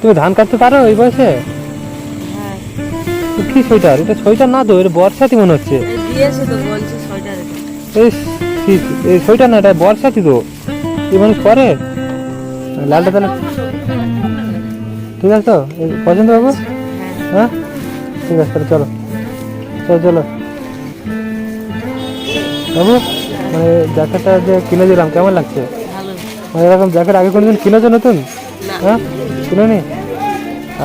তুমি ধান কাটতে পারো এই বয়সে? হ্যাঁ। কি সোয়েটার? এটা সোয়েটার না তো এটা বর্ষাতি মনে হচ্ছে। এই সোয়েটার না এটা বর্ষাতি তো। এই মানুষ করে লালটা তাহলে ঠিক আছে তো? পছন্দ বাবু? হ্যাঁ। হ্যাঁ? ঠিক আছে তাহলে চলো। চলো চলো। বাবু মানে জ্যাকেটটা যে কিনে দিলাম কেমন লাগছে? মানে এরকম জ্যাকেট আগে কোনোদিন কিনেছো নতুন? হ্যাঁ?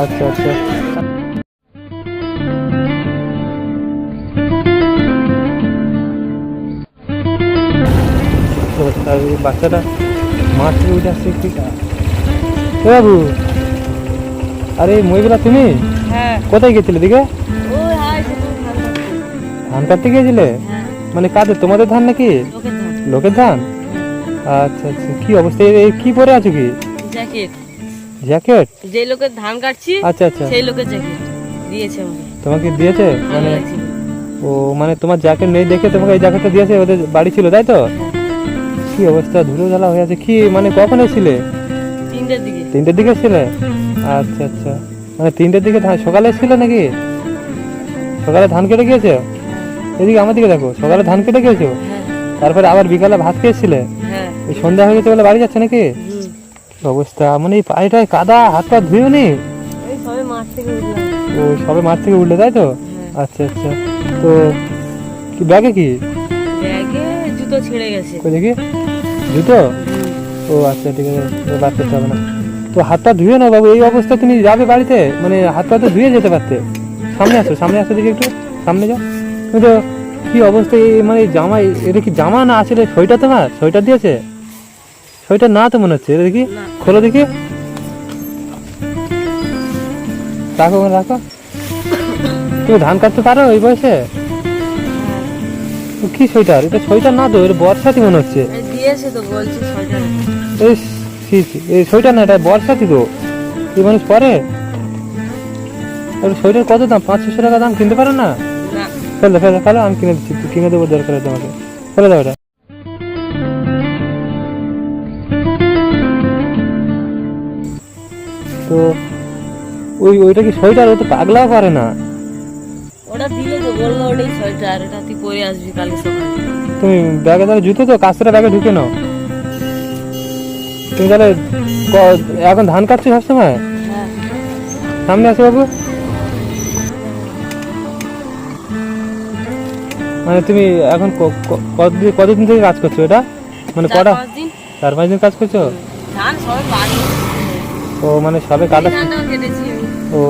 আচ্ছা আচ্ছা। বাচ্চাটা মাঠ থেকে উঠে আসছে ঠিক বাবু আরে মহিলা তুমি? হ্যাঁ। কোথায় গেছিলে দিকে? ধান কাটতে। গিয়েছিলে? হ্যাঁ। মানে কাদের তোমাদের ধান নাকি? লোকের ধান। আচ্ছা আচ্ছা। কি অবস্থা? কি পরে আছো কি? জ্যাকেট। জ্যাকেট? যে লোকের ধান কাটছি আচ্ছা আচ্ছা। সেই লোকের জ্যাকেট দিয়েছে আমাকে। তোমাকে দিয়েছে? মানে ও মানে তোমার জ্যাকেট নেই দেখে তোমাকে এই জ্যাকেটটা দিয়েছে ওদের বাড়ি ছিল তাই তো? কি অবস্থা ধুলো জ্বালা হয়ে আছে। কি মানে কখন এসেছিলে? তিনটের দিকে। তিনটের দিকে এসেছিলে? আচ্ছা আচ্ছা। মানে তিনটের দিকে সকালে এসেছিলে নাকি? সকালে ধান কেটে গিয়েছে? এদিকে আমার দিকে দেখো সকালে ধান কেটে গিয়েছো? হ্যাঁ। তারপরে আবার বিকালে ভাত খেয়েছিলে? হ্যাঁ। এই সন্ধ্যা হয়ে গেছে বলে বাড়ি যাচ্ছে নাকি? অবস্থা। মানে এই পায়েটায় কাদা হাত পা ধুয়েও নি? ও সবে মাঠ থেকে উঠলে তাই তো? হ্যাঁ। আচ্ছা আচ্ছা। তো কি ব্যাগে কি? ব্যাগে জুতো ছিঁড়ে গেছে। কই দেখি? জুতো? ও আচ্ছা ঠিক আছে বাদ করতে হবে না। তো হাত পা ধুয়ে নাও বাবু এই অবস্থা তুমি যাবে বাড়িতে? মানে হাত পা তো ধুয়ে যেতে পারতে। সামনে আসো সামনে আসো দেখি একটু। সামনে যাও। তুমি তো কি অবস্থা এই মানে এই জামা এটা কি জামা না আসলে সোয়েটার তোমার? সোয়েটার দিয়েছে? সোয়েটার না তো মনে হচ্ছে। এটা দেখি। খোলো দেখি। রাখো রাখো। তুমি ধান কাটতে পারো এই বয়সে? কি সোয়েটার? এটা সোয়েটার না তো এটা বর্ষাতি মনে হচ্ছে। এই দিয়েছে তো বলছে সোয়েটার। এই সোয়েটার না এটা বর্ষাতি তো। এই মানুষ পরে? সোয়েটার কত দাম? পাঁচ ছশো টাকা দাম কিনতে পারো না? না। ফেলে ফেলে ফেলো আমি কিনে দিচ্ছি কিনে দেবো দরকার তোমাকে। ফেলে দাও এটা। তো ওই ওইটা কি সোয়েটার? ও তো পাগলাও করে না। ওটা দিলে তো বলল ওটাই সোয়েটার এটা তুই পরে আসবি কালকে সকালে। তুমি ব্যাগে তাহলে জুতো তো কাস্তেরা ব্যাগে ঢুকে নাও। তুমি তাহলে এখন ধান কাটছো সবসময়? হ্যাঁ। সামনে আসো বাবু। মানে তুমি এখন কতদিন কতদিন থেকে কাজ করছ এটা? মানে কটা? চার পাঁচ দিন কাজ করছ? ধান সবে বাড়ি ও মানে সবে কাটা। ও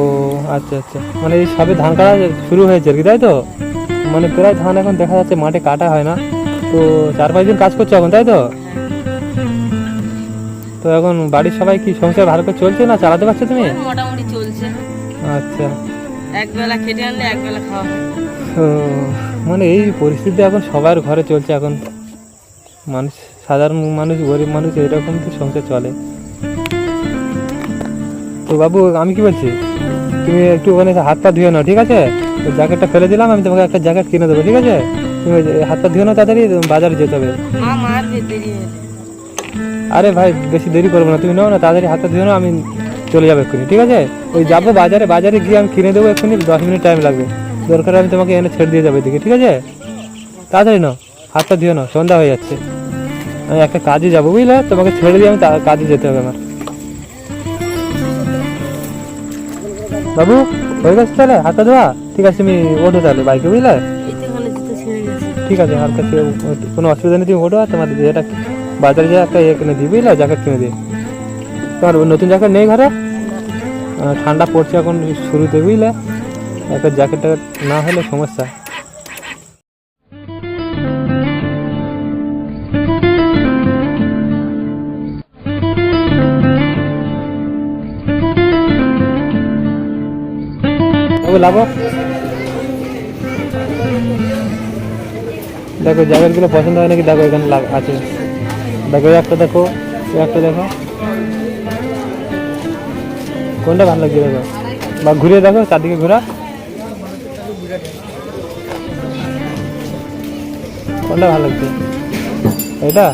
আচ্ছা আচ্ছা। মানে এই সবে ধান কাটা শুরু হয়েছে আর কি তাই তো? মানে প্রায় ধান এখন দেখা যাচ্ছে মাঠে কাটা হয় না। তো চার পাঁচ দিন কাজ করছ এখন তাই তো? তো এখন বাড়ির সবাই কি সংসার ভালো করে চলছে না চালাতে পারছ তুমি? মোটামুটি চলছে। আচ্ছা। এক বেলা খেটে আনলে এক বেলা খাওয়া মানে এই পরিস্থিতি এখন সবার ঘরে চলছে এখন। মানুষ সাধারণ মানুষ গরিব মানুষ এরকম তো সংসার চলে। তো বাবু, আমি কি বলছি? তুমি একটু ওখানে হাত পা ধুয়ে নাও, ঠিক আছে? তো জ্যাকেটটা ফেলে দিলাম, আমি তোমাকে একটা জ্যাকেট কিনে দেবো, ঠিক আছে? তুমি হাত পা ধুয়ে নাও তাড়াতাড়ি, বাজারে যেতে হবে। আরে ভাই, বেশি দেরি করব না, তুমি নাও না, তাড়াতাড়ি হাতটা ধুয়ে নাও, আমি চলে যাব এক্ষুনি, ঠিক আছে? ওই যাব বাজারে বাজারে গিয়ে আমি কিনে দেবো এক্ষুনি, দশ মিনিট টাইম লাগবে। দরকার আমি তোমাকে এনে ছেড়ে দিয়ে যাব এদিকে, ঠিক আছে? তাড়াতাড়ি নাও হাতটা ধুয়ে নাও, সন্ধ্যা হয়ে যাচ্ছে। আমি একটা কাজে যাব, বুঝলে? তোমাকে ছেড়ে দিয়ে আমি কাজে যেতে হবে আমার। বাবু হয়ে গেছে তাহলে হাতটা ধোয়া? ঠিক আছে, তুমি ওঠো তাহলে, বাইকে বুঝলে? ঠিক আছে হালকা কোনো অসুবিধা নেই, তুমি ওঠো তোমার যেটা বাজারে যে একটা ইয়ে কিনে দিই, বুঝলে? জ্যাকেট কিনে দিই। তোমার নতুন জ্যাকেট নেই ঘরে? ঠান্ডা পড়ছে এখন শুরুতে, বুঝলে? একটা জ্যাকেট না হলে সমস্যা। লাভ দেখো জ্যাকেটগুলো পছন্দ হয় নাকি? দেখো, এখানে আছে। দেখো একটা দেখো একটা দেখো। কোনটা ভালো লাগছে দেখো? বা ঘুরিয়ে দেখো, চারদিকে ঘোরা। কোনটা ভালো লাগছে? এটা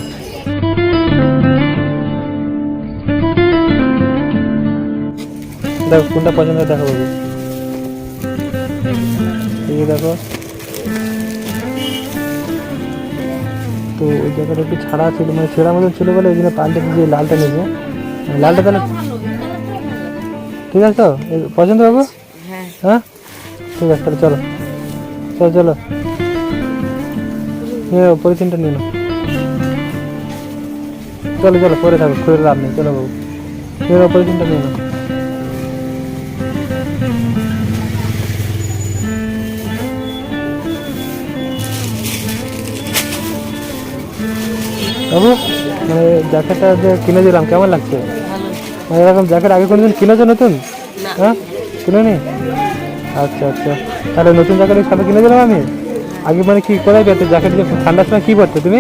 দেখো, কোনটা পছন্দ দেখো বাবু। এই দেখো। তো ওই জায়গাটা একটু ছাড়া ছিল মানে ছেঁড়া মতন ছিল বলে ওই জন্য পাল্টে দিয়ে লালটা নিয়েছে লালটা তাহলে ঠিক আছে তো? পছন্দ বাবু হ্যাঁ। হ্যাঁ? ঠিক আছে তাহলে চলো। চলো চলো। নিয়ে পলিথিনটা নিয়ে নাও। চলো চলো পরে থাকো খুঁড়ে লাভ নেই। চলো বাবু। নিয়ে পলিথিনটা নিয়ে নাও। বাবু মানে জ্যাকেটটা যে কিনে দিলাম কেমন লাগছে? মানে এরকম জ্যাকেট আগে কোনোদিন কিনেছো নতুন? হ্যাঁ? কিনে নি আচ্ছা আচ্ছা। তাহলে নতুন জ্যাকেট সাথে কিনে দিলাম আমি? আগে মানে কি কোথায় পেতে জ্যাকেট যে ঠান্ডার সময় কি পরতে তুমি?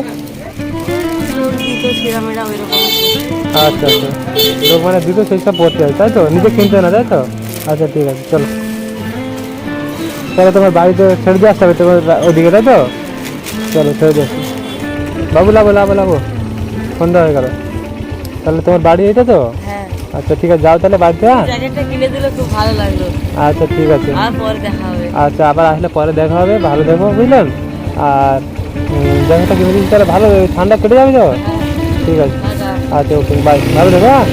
আচ্ছা আচ্ছা। লোক মানে দিত সেই সব পড়তে হয় তাই তো? নিজে কিনতে না তাই তো? আচ্ছা ঠিক আছে চলো। তাহলে তোমার বাড়িতে ছেড়ে দিয়ে আসতে হবে তোমার ওদিকে তাই তো? চলো ছেড়ে দিয়ে বাবু লাবো লাবো লাবো। সন্ধ্যা হয়ে গেল। তাহলে তোমার বাড়ি এটা তো? হ্যাঁ। আচ্ছা ঠিক আছে যাও তাহলে বাড়িতে দেওয়া জ্যাকেটটা কিনে দিলে খুব ভালো লাগল। আচ্ছা ঠিক আছে। আর পরে দেখা হবে। আচ্ছা আবার আসলে পরে দেখা হবে ভালো দেখো বুঝলেন? আর দেখাটা জ্যাকেটটা কিনে দিচ্ছি তাহলে ভালো ঠান্ডা কেটে যাবে তো? ঠিক আছে। আচ্ছা ওকে বাই। ভালো দেখো হ্যাঁ?